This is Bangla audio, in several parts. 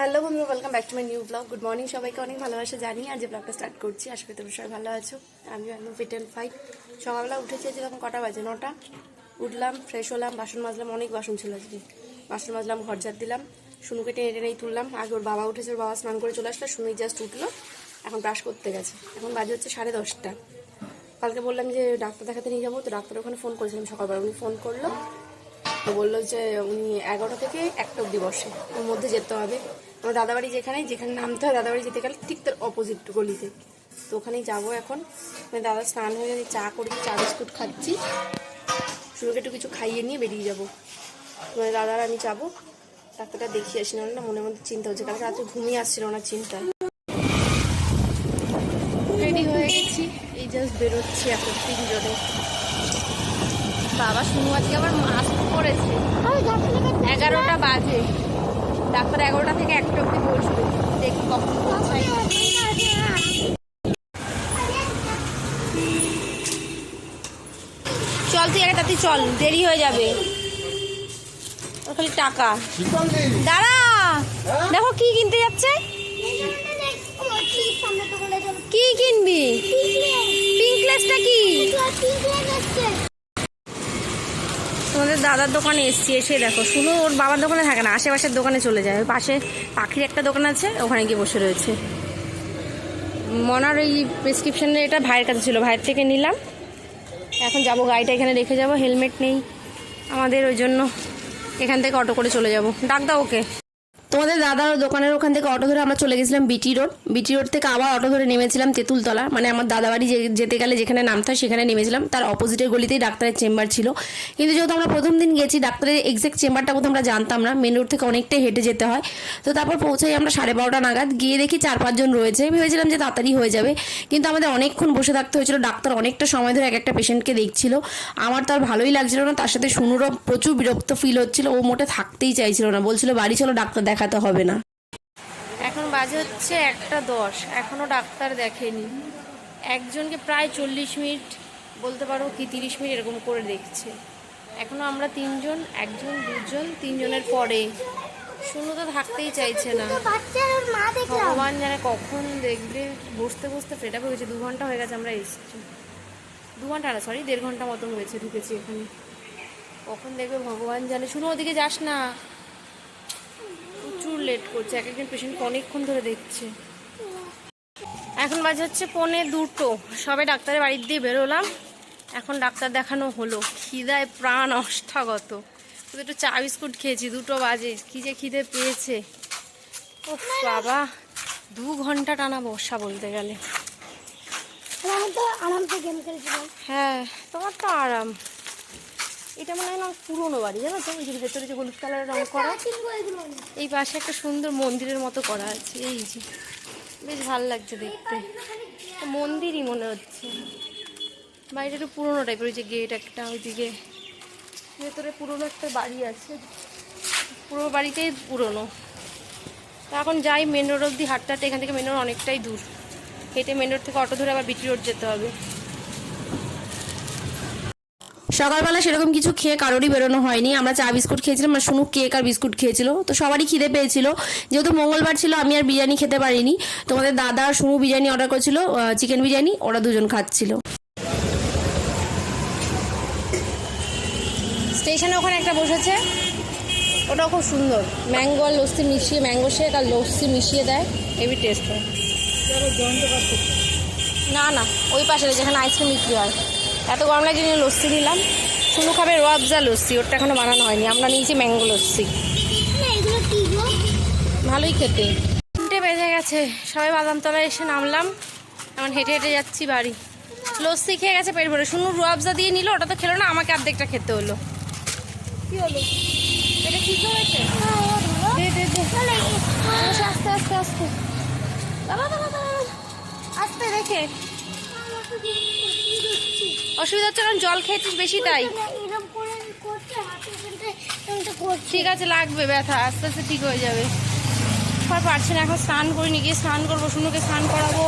হ্যালো বন্ধু welcome back to my new blog good morning সবাইকে অনেক ভালোবাসা জানি আর যে ব্লগটা স্টার্ট করছি। আশা করি সবাই ভালো আছো। আমি একদম ফিট অ্যান্ড ফাইট সকালবেলা উঠেছি আজকে তখন কটা বাজে? নটা। উঠলাম ফ্রেশ হলাম, বাসন মাজলাম, অনেক বাসন ছিল আজকে। বাসন মাজলাম, ঘর ঝাড় দিলাম শুনুকে টেনে টেনেই তুললাম। আগে ওর বাবা উঠেছে, ওর বাবা স্নান করে চলে আসলো শুনুই জাস্ট উঠল। এখন ব্রাশ করতে গেছে। এখন বাজে হচ্ছে সাড়ে দশটা। কালকে বললাম যে ডাক্তার দেখাতে নিয়ে যাব, তো ডাক্তার ওখানে ফোন করেছিলাম সকালবেলা। উনি ফোন করল। তো বলল যে উনি এগারোটা থেকে একটা অবধি বসে। ওর মধ্যে যেতে হবে। আমার দাদাবাড়ি যেখানে যেখানে নামতে হয়, দাদাবাড়ি যেতে গেলে ঠিক তার অপোজিট গলিতে। তো ওখানেই যাব এখন। মানে দাদা স্নান হয়ে গেছে, চা করি চা বিস্কুট খাচ্ছি। শুরুকে একটু কিছু খাইয়ে নিয়ে বেরিয়ে যাব। মানে দাদার আমি যাব। ডাক্তারটা দেখিয়ে আসি না মনের মধ্যে চিন্তা হচ্ছে। কালকে রাত্রে ঘুমিয়ে আসছিল না চিন্তা। রেডি হয়ে গেছি। এই জাস্ট বেরোচ্ছি এখন তিনজনে। বাবা, শুনু আজকে আবার মাস্ক পরেছে। এগারোটা বাজে। ডাক্তার এগারোটা থেকে একটা অব্দি বসবে দেখি কখন চল তুই একটা তাতে চল দেরি হয়ে যাবে। খালি টাকা। দাঁড়া! দেখো কি কিনতে যাচ্ছে। কি কিনবি? পিঙ্কলেসটা কি? তোমাদের দাদার দোকানে এসছি, এসে দেখো শুনো ওর বাবার দোকানে থাকে না, আশেপাশের দোকানে চলে যায়। পাশে পাখির একটা দোকান আছে, ওখানে গিয়ে বসে রয়েছে। মনার এই প্রেসক্রিপশানে এটা ভাইয়ের কাছে ছিল, ভাইয়ের থেকে নিলাম। এখন যাব, গাড়িটা এখানে রেখে যাব, হেলমেট নেই। আমাদের ওই জন্য এখান থেকে অটো করে চলে যাব। ডাক দাও ওকে। তোমাদের দাদার দোকানের ওখান থেকে অটো ধরে আমরা চলে গেছিলাম বিটি রোড। বিটি রোড থেকে আবার অটো ধরে নেমেছিলাম তেঁতুলতলা। মানে আমার দাদাবাড়ি যেতে গেলে যেখানে নামতে হয় সেখানে নেমেছিলাম। তার অপোজিটের গলিতেই ডাক্তারের চেম্বার ছিল। কিন্তু যেহেতু আমরা প্রথম দিন গেছি, ডাক্তারের এক্সাক্ট চেম্বারটা কোথাও আমরা জানতাম না। মেন রোড থেকে অনেকটাই হেঁটে যেতে হয়। তো তারপর পৌঁছাই আমরা সাড়ে বারোটা নাগাদ। গিয়ে দেখি চার পাঁচজন রয়েছে। ভেবেছিলাম যে তাড়াতাড়ি হয়ে যাবে। কিন্তু আমাদের অনেকক্ষণ বসে থাকতে হয়েছিল। ডাক্তার অনেকটা সময় ধরে এক একটা পেশেন্টকে দেখছিল। আমার তো আর ভালোই লাগছিল না। তার সাথে শুনুরও প্রচুর বিরক্ত ফিল হচ্ছিল। ও মোটে থাকতেই চাইছিল না। বলছিল, বাড়ি চলো, ডাক্তার দেখাতে হবে না। এখন বাজে হচ্ছে একটা দশ। এখনও ডাক্তার দেখেনি। একজনকে প্রায় চল্লিশ মিনিট, বলতে পারো কি তিরিশ মিনিট এরকম করে দেখছে। এখনও আমরা তিনজন, একজন, দুজন, তিনজনের পরে। শুনু তো থাকতেই চাইছে না। ভগবান জানে কখন দেখবে। বসতে বসতে ফেট আপ হয়ে দু ঘণ্টা হয়ে গেছে আমরা এসেছি। দু ঘণ্টা না সরি দেড় ঘণ্টা মতন হয়েছে ঢুকেছি এখানে। কখন দেখবে ভগবান জানে। শুনো, ওদিকে যাস না। প্রচুর লেট করছে এক একজন পেশেন্টকে অনেকক্ষণ ধরে দেখছে। এখন বাজে হচ্ছে পনে দুটো। সবে ডাক্তারের বাড়ির দিয়ে বেরোলাম। এখন ডাক্তার দেখানো হলো। খিদায় প্রাণ অষ্টাগত। শুধু একটু চা বিস্কুট খেয়েছি দুটো বাজে। কি যে খিদে পেয়েছে। ও বাবা দু ঘণ্টা টানা বসা বলতে গেলে। হ্যাঁ তোমার তো আরাম। এটা মনে হয় না পুরোনো বাড়ি জানো তো? ওই যে ভেতরে যে হলুদ কালারের রং করা। এই পাশে একটা সুন্দর মন্দিরের মতো করা আছে এই যে। বেশ ভালো লাগছে দেখতে। মন্দিরই মনে হচ্ছে। বাড়িটা একটু পুরোনো টাইপের ওই যে গেট একটা ওইদিকে। ভেতরে পুরোনো একটা বাড়ি আছে। পুরো বাড়িতেই পুরোনো। তা এখন যাই মেন রোড অব্দি হাঁটতে হাঁটতে এখান থেকে মেন রোড অনেকটাই দূর। হেঁটে মেন রোড থেকে অটো ধরে আবার বিটি রোড যেতে হবে। সকালবেলা সেরকম কিছু খেয়ে কারোরই বেরোনো হয়নি। আমরা চা বিস্কুট খেয়েছিলাম আর শুনু কেক আর বিস্কুট খেয়েছিল। তো সবারই খিদে পেয়েছিল। যেহেতু মঙ্গলবার ছিল আমি আর বিরিয়ানি খেতে পারিনি। তোমাদের দাদা আর শুনু বিরিয়ানি অর্ডার করেছিল চিকেন বিরিয়ানি ওরা দুজন খাচ্ছিল। স্টেশনে ওখানে একটা বসেছে। ওটাও খুব সুন্দর। ম্যাঙ্গো আর লস্যি মিশিয়ে ম্যাঙ্গো শেক আর লস্যি মিশিয়ে দেয়। হেভি টেস্ট হয়। না না ওই পাশে যেখানে আইসক্রিম বিক্রি হয়। এত গরম লাগে জন্য লস্যি নিলাম শুনু খাবে রোয়াবজা লস্যি ওরটা এখনও বানানো হয়নি। আমরা নিয়েছি ম্যাঙ্গো লস্যি। ভালোই খেতে। তিনটে বেজে গেছে সবাই বাদামতলায় এসে নামলাম। এখন হেঁটে হেঁটে যাচ্ছি বাড়ি। লস্যি খেয়ে গেছে পেট ভরে। শুনু রোয়াবজা দিয়ে নিল ওটা তো খেলো না আমাকে অর্ধেকটা খেতে হলো। কি হলো? এটা ঠিক হয়েছে? আস্তে আস্তে আস্তে আস্তে দেখে। অসুবিধা হচ্ছে কারণ জল খেয়েছিস বেশি তাই। ঠিক আছে লাগবে ব্যথা আস্তে আস্তে ঠিক হয়ে যাবে। আর পারছি না এখন স্নান করিনি গিয়ে স্নান করব শুনুকে স্নান করাবো।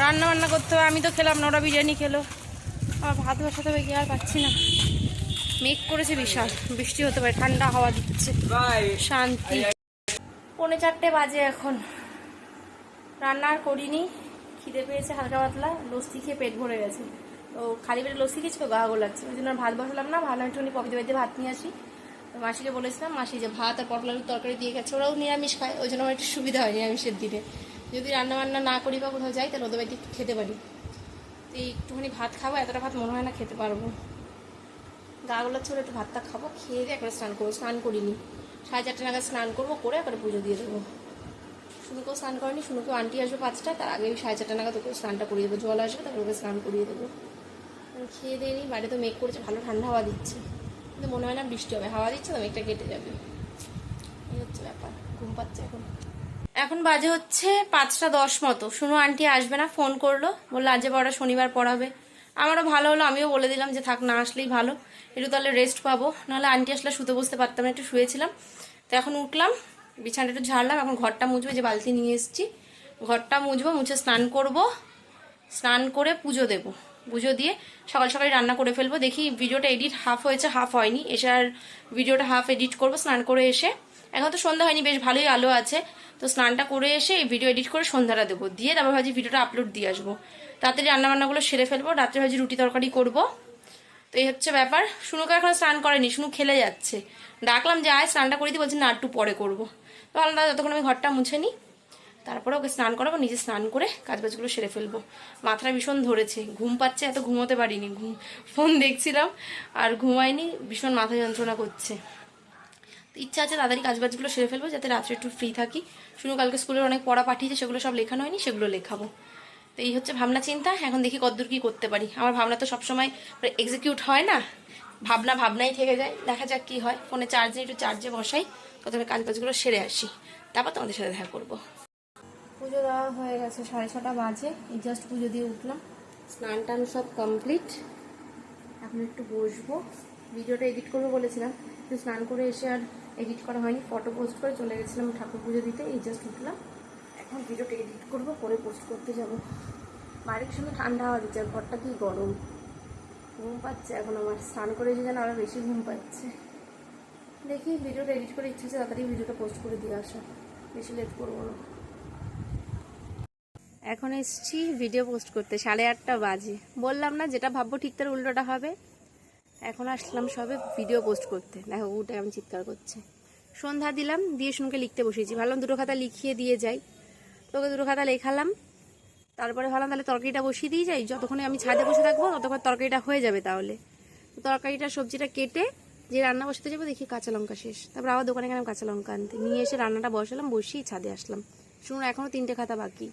রান্না বান্না করতে হবে আমি তো খেলাম না ওরা বিরিয়ানি খেলো। আর ভাত বসাতে হবে গিয়ে আর পাচ্ছি না। মেঘ করেছে বিশাল বৃষ্টি হতে পারে ঠান্ডা হাওয়া দিচ্ছে। শান্তি। পৌনে চারটে বাজে এখন। রান্না আর করিনি। খিদে পেয়েছে, হালকা পাতলা, লস্যি খেয়ে পেট ভরে গেছে। তো খালি পেটে লস্যি খেয়েছি, তো গা গোলাচ্ছে ওই জন্য ভাত বসালাম না, ভালো একটুখানি পপিতে বাড়িতে ভাত নিয়ে আসি। মাসিকে বলেছিলাম, মাসি যে ভাত আর পটল আলুর তরকারি দিয়ে গেছে, ওরাও নিরামিষ খায়, ওই জন্য আমার একটু সুবিধা হয় নিরামিষের দিনে। যদি রান্না বান্না না করি বা কোথাও যাই, তাহলে ওদের বাড়িতে খেতে পারি। তো এই একটুখানি ভাত খাব, এতটা ভাত মনে হয় না খেতে পারব। গা গোলাচ্ছে একটু ভাতটা খাব, খেয়ে দিয়ে একবার স্নান করব, স্নান করিনি। সাড়ে চারটে নাগাদ স্নান করব, করে একবার পুজো দিয়ে দেবো। শুনুকেও স্নান করেনি শুনুকেও আন্টি আসবে পাঁচটা, তার আগে আমি সাড়ে চারটে নাগাদ ওকে স্নানটা করিয়ে দেবো, জল আসবে, তারপর ওকে স্নান করিয়ে দেবো। খেয়ে দিয়ে নিই, বাড়িতে মেঘ করেছে, ভালো ঠান্ডা হাওয়া দিচ্ছে। কিন্তু মনে হয় না বৃষ্টি হবে, হাওয়া দিচ্ছে তো মেঘটা কেটে যাবে। এই হচ্ছে ব্যাপার, ঘুম পাচ্ছে এখন। এখন বাজে হচ্ছে পাঁচটা দশ মতো, শুনো আন্টি আসবে না, ফোন করল, বলল আজ পড়া শনিবার পড়াবে। আমারও ভালো হলো, আমিও বলে দিলাম যে থাক, না আসলেই ভালো। একটু তাহলে রেস্ট পাবো, নাহলে আন্টি আসলে শুতে বসতে পারতাম না, একটু শুয়েছিলাম। তো এখন উঠলাম বিছানাটা একটু ঝাড়লাম, এখন ঘরটা মুছবো যে বালতি নিয়ে এসেছি। ঘরটা মুছবো, মুছে স্নান করব। স্নান করে পুজো দেবো। পুজো দিয়ে সকাল সকালে রান্না করে ফেলব। দেখি ভিডিওটা এডিট হাফ হয়েছে, হাফ হয়নি। এসে আর ভিডিওটা হাফ এডিট করব, স্নান করে এসে। এখন তো সন্ধ্যা হয়নি, বেশ ভালোই আলো আছে। তো স্নানটা করে এসে এই ভিডিও এডিট করে সন্ধ্যাটা দেবো। দিয়ে তারপর ভাবছি ভিডিওটা আপলোড দিয়ে আসব। তাড়াতাড়ি রান্নাবান্নাগুলো সেরে ফেলব, রাত্রে ভাবছি রুটি তরকারি করব। তো এই হচ্ছে ব্যাপার। শুনুকে এখন স্নান করেনি, শুনু খেলে যাচ্ছে। ডাকলাম যে, আয়, স্নানটা করে দিই বলছি, না, একটু পরে করব। তো আলাদা যতক্ষণ আমি ঘরটা মুছে নিই তারপরে ওকে স্নান করাবো, নিজে স্নান করে কাজবাজগুলো সেরে ফেলব। মাথাটা ভীষণ ধরেছে, ঘুম পাচ্ছে, এত ঘুমোতে পারিনি। ঘুম, ফোন দেখছিলাম আর ঘুমাইনি ভীষণ মাথা যন্ত্রণা করছে। ইচ্ছা আছে তাড়াতাড়ি কাজবাজগুলো সেরে ফেলব, যাতে রাত্রে একটু ফ্রি থাকি। শুনু কালকে স্কুলের অনেক পড়া পাঠিয়েছে, সেগুলো সব লেখানো হয়নি, সেগুলো লেখাবো। তো এই হচ্ছে ভাবনা চিন্তা এখন দেখি কতদূর কি করতে পারি। আমার ভাবনা তো সবসময় এক্সিকিউট হয় না ভাবনা ভাবনাই থেকে যায়। দেখা যাক কি হয়। ফোনে চার্জে একটু চার্জে বসাই। প্রথমে কাজ বাজগুলো সেরে আসি। তারপর তোমাদের সাথে দেখা করব। পুজো দেওয়া হয়ে গেছে সাড়ে ছটা বাজে। এই জাস্ট পুজো দিয়ে উঠলাম। স্নান টান সব কমপ্লিট এখন একটু বসবো। ভিডিওটা এডিট করব বলেছিলাম। কিন্তু স্নান করে এসে আর এডিট করা হয়নি। ফটো পোস্ট করে চলে গেছিলাম ঠাকুর পুজো দিতে। এই জাস্ট উঠলাম। এখন ভিডিওটা এডিট করব পরে পোস্ট করতে যাব। বাড়ির সঙ্গে ঠান্ডা হাওয়া দিচ্ছে ঘরটা কি গরম? ঘুম পাচ্ছে এখন আমার। স্নান করে এসে যেন আরও বেশি ঘুম পাচ্ছে। দেখি ভিডিওটা এডিট করে ইচ্ছে হচ্ছে তাড়াতাড়ি ভিডিওটা পোস্ট করে দিয়ে আসা। বেশি লেট করব না। এখন এসছি ভিডিও পোস্ট করতে, সাড়ে আটটা বাজে। বললাম না যেটা ভাববো ঠিক তার উল্টোটা হবে। এখন আসলাম সবে ভিডিও পোস্ট করতে। দেখো উঠে আমি চিৎকার করছে। সন্ধ্যা দিলাম, দিয়ে শুনকে লিখতে বসেছি। ভাবলাম দুটো খাতা লিখিয়ে দিয়ে যাই। তোকে দুটো খাতা লেখালাম। তারপরে ভাবলাম তাহলে তরকারিটা বসিয়ে দিয়ে যাই। যতক্ষণে আমি ছাদে বসে থাকব, ততক্ষণ তরকারিটা হয়ে যাবে তাহলে। তরকারিটা, সবজিটা কেটে যে রান্না বসাতে যাব, দেখি কাঁচা লঙ্কা শেষ। তারপর আবার দোকানে গেলাম কাঁচা লঙ্কা আনতে। নিয়ে এসে রান্নাটা বসালাম, বসিয়ে ছাদে আসলাম। শুনুন এখনও তিনটে খাতা বাকি।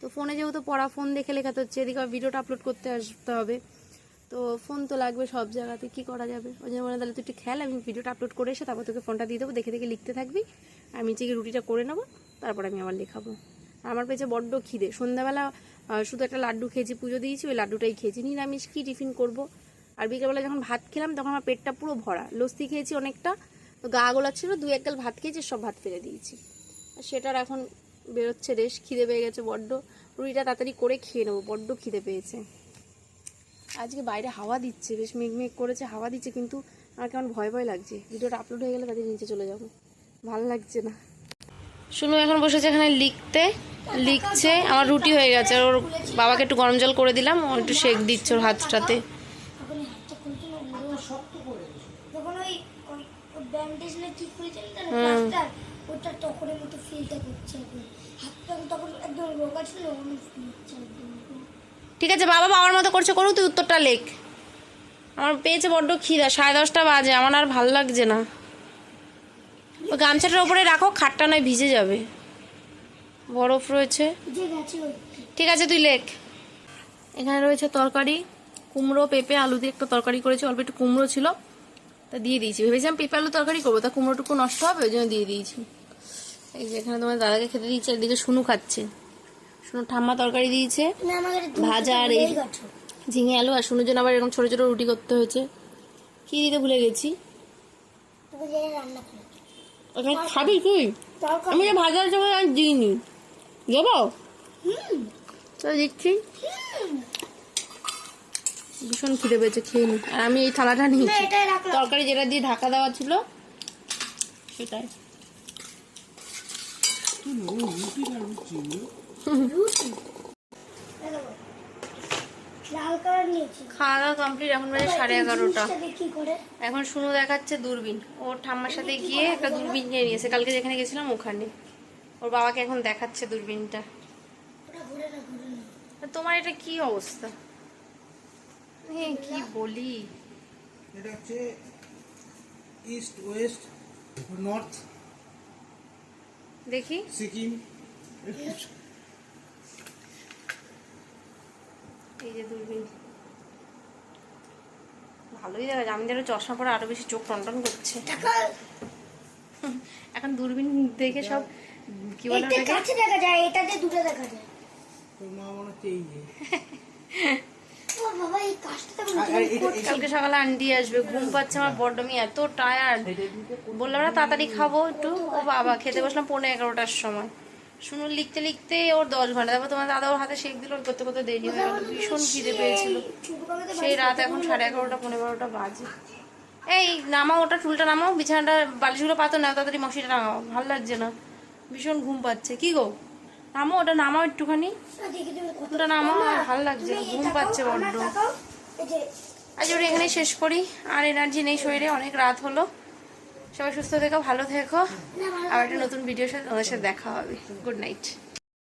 তো ফোনে যেহেতু পড়া, ফোন দেখে লেখাতে হচ্ছে এদিকে ভিডিওটা আপলোড করতে আসতে হবে। তো ফোন তো লাগবে সব জায়গাতে, কি করা যাবে? ওই জন্য মনে তাহলে তুই একটু খেয়াল, আমি ভিডিওটা আপলোড করে এসে তারপর তোকে ফোনটা দিয়ে দেবো, দেখে দেখে লিখতে থাকবি। আমি নিচে গিয়ে রুটিটা করে নেব, তারপর আমি আবার লেখাবো। আমার পেয়েছে বড্ড খিদে। সন্ধ্যাবেলা শুধু একটা লাড্ডু খেয়েছি, পুজো দিয়েছি, ওই লাড্ডুটাই খেয়েছি। নিরামিষ কি টিফিন করব? আর বিকেলবেলা যখন ভাত খেলাম, তখন আমার পেটটা পুরো ভরা। লস্তি খেয়েছি অনেকটা গা গোলাচ্ছিল দুই এক গাল ভাত খেয়েছি, সব ভাত ফেলে দিয়েছি। সেটার এখন বেরোচ্ছে রেশ, খিদে পেয়ে গেছে বড্ড। রুটিটা তাড়াতাড়ি করে খেয়ে নেব, বড্ড খিদে পেয়েছে। আজকে বাইরে হাওয়া দিচ্ছে, বেশ মেঘ মেঘ করেছে, হাওয়া দিচ্ছে, কিন্তু আমার কেমন ভয় ভয় লাগছে। ভিডিওটা আপলোড হয়ে গেলে তাদের নিচে চলে যাব। ভালো লাগছে না। শুনু এখন বসেছে এখানে লিখতে। লিখছে আমার রুটি হয়ে গেছে। আর ওর বাবাকে একটু গরম জল করে দিলাম ও একটু শেক দিচ্ছে ওর হাতটাতে। ঠিক আছে বাবা বাবার মতো করছে করুক তুই উত্তরটা লেখ। আমার পেয়েছে বড্ড খিদা সাড়ে দশটা বাজে আমার আর ভালো লাগছে না। ওই গামছাটার ওপরে রাখো খাটটা নয় ভিজে যাবে। বরফ রয়েছে। ঠিক আছে তুই লেখ। এখানে রয়েছে তরকারি কুমড়ো পেঁপে আলু দিয়ে একটা তরকারি করেছি অল্প একটু কুমড়ো ছিল তা দিয়ে দিয়েছি। ভেবেছিলাম পেঁপে আলু তরকারি করব তা কুমড়োটুকু নষ্ট হবে ওই জন্য দিয়ে দিয়েছি। এই যে এখানে তোমার দাদাকে খেতে দিয়েছে এদিকে শুনু খাচ্ছে। শুনু ঠাম্মা তরকারি দিয়েছে ভাজা আর এই ঝিঙে আলু আর শুনুর জন্য আবার এরকম ছোট ছোট রুটি করতে হয়েছে। কি দিতে ভুলে গেছি? ওখানে খাবি তুই? আমি যে ভাজার সময় আর দিইনি। দেবো তো দিচ্ছি ভীষণ খিদে পেয়েছে খেয়ে নি। আর আমি এই থালাটা নিয়েছি। তরকারি যেটা দিয়ে ঢাকা দেওয়া ছিল সেটাই। খাওয়া দাওয়া কমপ্লিট এখন বাজে সাড়ে এগারোটা। এখন শুনু দেখাচ্ছে দূরবীন। ওর ঠাম্মার সাথে গিয়ে একটা দূরবীন নিয়ে নিয়েছে। কালকে যেখানে গেছিলাম ওখানে। ওর বাবাকে এখন দেখাচ্ছে দূরবীনটা। তোমার এটা কি অবস্থা? কি বলি? এটা হচ্ছে ইস্ট ওয়েস্ট নর্থ দেখি। সিকিম। এই যে দূরবীন। ভালোই দেখা যায় আমি যেন চশমা পরে আরও বেশি চোখ টনটন করছে। এখন দূরবীন দেখে সব কি বলে এটা কাছে দেখা যায় এটাতে দুটো দেখা যায়। তোর মা মনে হচ্ছে এই যে। ও বাবা এই কাজটা তো আর- আর এটা- এটা- কালকে সকালে আন্টি আসবে ঘুম পাচ্ছে আমার বড্ড আমি এত টায়ার্ড বললাম না তাড়াতাড়ি খাব একটু। ও বাবা খেতে বসলাম পৌনে এগারোটার সময়। শুনুন লিখতে লিখতে ওর দশ ঘণ্টা। তারপর তোমার দাদা ওর হাতে শেখ দিল ওর করতে করতে দেরি হয়ে গেল। ভীষণ খিদে পেয়েছিল। সেই রাত এখন সাড়ে এগারোটা পনেরো বারোটা বাজে। এই নামাও ওটা টুলটা নামাও বিছানাটা বালিশগুলো পাতো না তাড়াতাড়ি মশিটা নামাও। ভালো লাগছে না। ভীষণ ঘুম পাচ্ছে। কি গো? নামো, ওটা নামাও একটুখানি। ওটা নামাও ভালো লাগছে ঘুম পাচ্ছে বড্ড। আজ ওটা এখানেই শেষ করি। আর এনার্জি নেই শরীরে, অনেক রাত হলো। সবাই সুস্থ থেকো, ভালো থেকো। আর একটা নতুন ভিডিওর সাথে ওদের সাথে দেখা হবে। Good night